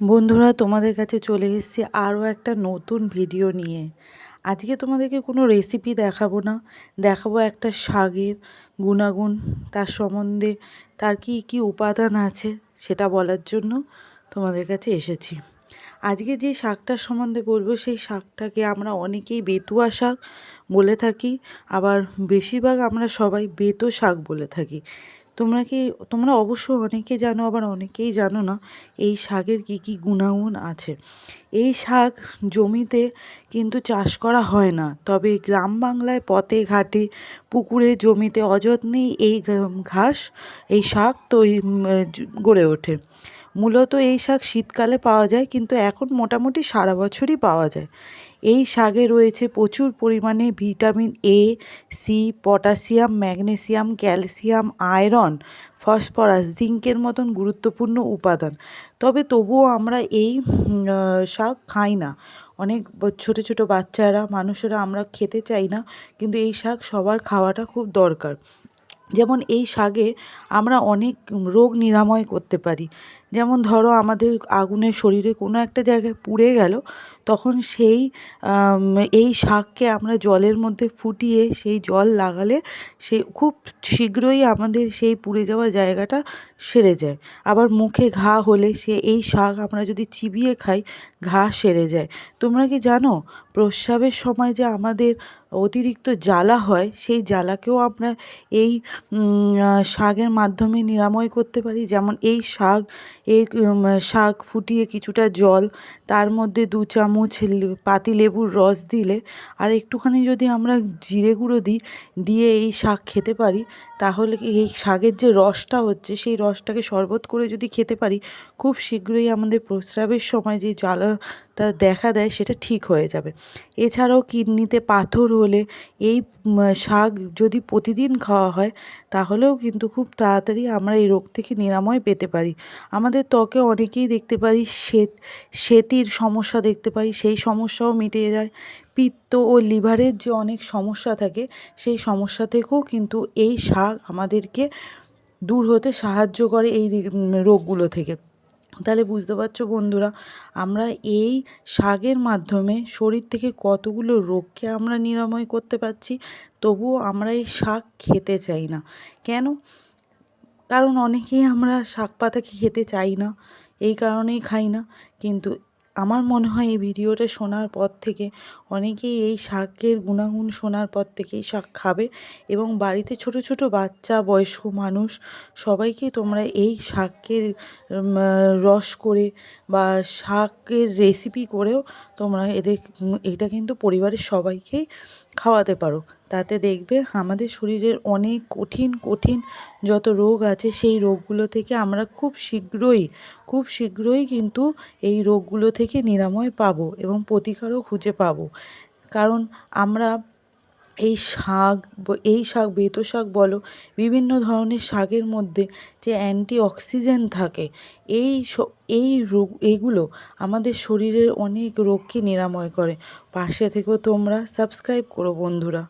বন্ধুরা, তোমাদের কাছে চলে এসেছি আরও একটা নতুন ভিডিও নিয়ে। আজকে তোমাদেরকে কোনো রেসিপি দেখাবো না। দেখাবো একটা শাকের গুণাগুণ, তার সম্বন্ধে তার কী কী উপাদান আছে সেটা বলার জন্য তোমাদের কাছে এসেছি। আজকে যে শাকটার সম্বন্ধে বলব, সেই শাকটাকে আমরা অনেকেই বেতুয়া শাক বলে থাকি, আবার বেশিরভাগ আমরা সবাই বেতো শাক বলে থাকি। তোমরা কি, তোমরা অবশ্য অনেকে জানো, আবার অনেকেই জানো না, এই শাকের কি কি গুণাগুণ আছে। এই শাক জমিতে কিন্তু চাষ করা হয় না, তবে গ্রাম বাংলায় পথে ঘাটে পুকুরে জমিতে অযত্নেই এই ঘাস, এই শাক তৈরি গড়ে ওঠে। মূলত এই শাক শীতকালে পাওয়া যায়, কিন্তু এখন মোটামুটি সারা বছরই পাওয়া যায়। এই শাকে রয়েছে প্রচুর পরিমাণে vitamin A C potassium, magnesium, calcium, iron, phosphorus, জিঙ্কের মতন গুরুত্বপূর্ণ উপাদান। তবে তবুও আমরা এই শাক খাই না। অনেক ছোটো ছোটো বাচ্চারা, মানুষেরা আমরা খেতে চাই না, কিন্তু এই শাক সবার খাওয়াটা খুব দরকার। যেমন এই শাকে আমরা অনেক রোগ নিরাময় করতে পারি। যেমন ধরো আমাদের আগুনের শরীরে কোনো একটা জায়গায় পুড়ে গেল, তখন সেই এই শাককে আমরা জলের মধ্যে ফুটিয়ে সেই জল লাগালে সে খুব শীঘ্রই আমাদের সেই পুড়ে যাওয়া জায়গাটা সেরে যায়। আবার মুখে ঘা হলে সে এই শাক আমরা যদি চিবিয়ে খাই, ঘা সেরে যায়। তোমরা কি জানো? প্রস্রাবের সময় যে আমাদের অতিরিক্ত জ্বালা হয়, সেই জ্বালাকেও আমরা এই শাকের মাধ্যমে নিরাময় করতে পারি। যেমন এই শাক এই শাক ফুটিয়ে কিছুটা জল, তার মধ্যে দু চামচ পাতিলেবুর রস দিলে, আর একটুখানি যদি আমরা জিরে গুঁড়ো দিই, দিয়ে এই শাক খেতে পারি, তাহলে এই শাকের যে রসটা হচ্ছে, সেই রসটাকে শরবত করে যদি খেতে পারি, খুব শীঘ্রই আমাদের প্রস্রাবের সময় যে জ্বালাটা দেখা দেয়, সেটা ঠিক হয়ে যাবে। এছাড়াও কিডনিতে পাথর হলে এই শাক যদি প্রতিদিন খাওয়া হয়, তাহলেও কিন্তু খুব তাড়াতাড়ি আমরা এই রোগ থেকে নিরাময় পেতে পারি। আমাদের ত্বকে অনেকেই দেখতে পারি শ্বেত, শ্বেতির সমস্যা দেখতে পাই, সেই সমস্যাও মিটে যায়। পিত্ত ও লিভারের যে অনেক সমস্যা থাকে, সেই সমস্যা থেকেও কিন্তু এই শাক আমাদেরকে দূর হতে সাহায্য করে এই রোগগুলো থেকে। তাহলে বুঝতে পারছ বন্ধুরা, আমরা এই শাকের মাধ্যমে শরীর থেকে কতগুলো রোগকে আমরা নিরাময় করতে পারছি, তবুও আমরা এই শাক খেতে চাই না। কেন? কারণ অনেকেই আমরা শাক পাতাকে খেতে চাই না, এই কারণেই খাই না, কিন্তু আমার মনে হয় এই ভিডিওটা শোনার পর থেকে অনেকেই এই শাকের গুণাগুণ শোনার পর থেকেই শাক খাবে এবং বাড়িতে ছোট ছোট বাচ্চা, বয়স্ক মানুষ সবাইকে তোমরা এই শাকের রস করে বা শাকের রেসিপি করেও তোমরা এদের এটা কিন্তু পরিবারের সবাইকেই খাওয়াতে পারো। তাতে দেখবে আমাদের শরীরের অনেক কঠিন কঠিন যত রোগ আছে, সেই রোগগুলো থেকে আমরা খুব শীঘ্রই খুব শীঘ্রই কিন্তু এই রোগগুলো থেকে নিরাময় পাবো এবং প্রতিকারও খুঁজে পাবো। কারণ আমরা এই শাক এই শাক, বেত শাক বলো, বিভিন্ন ধরনের শাকের মধ্যে যে অ্যান্টি অক্সিজেন থাকে, এই এই রোগ এইগুলো আমাদের শরীরের অনেক রোগকে নিরাময় করে। পাশে থেকেও তোমরা সাবস্ক্রাইব করো বন্ধুরা।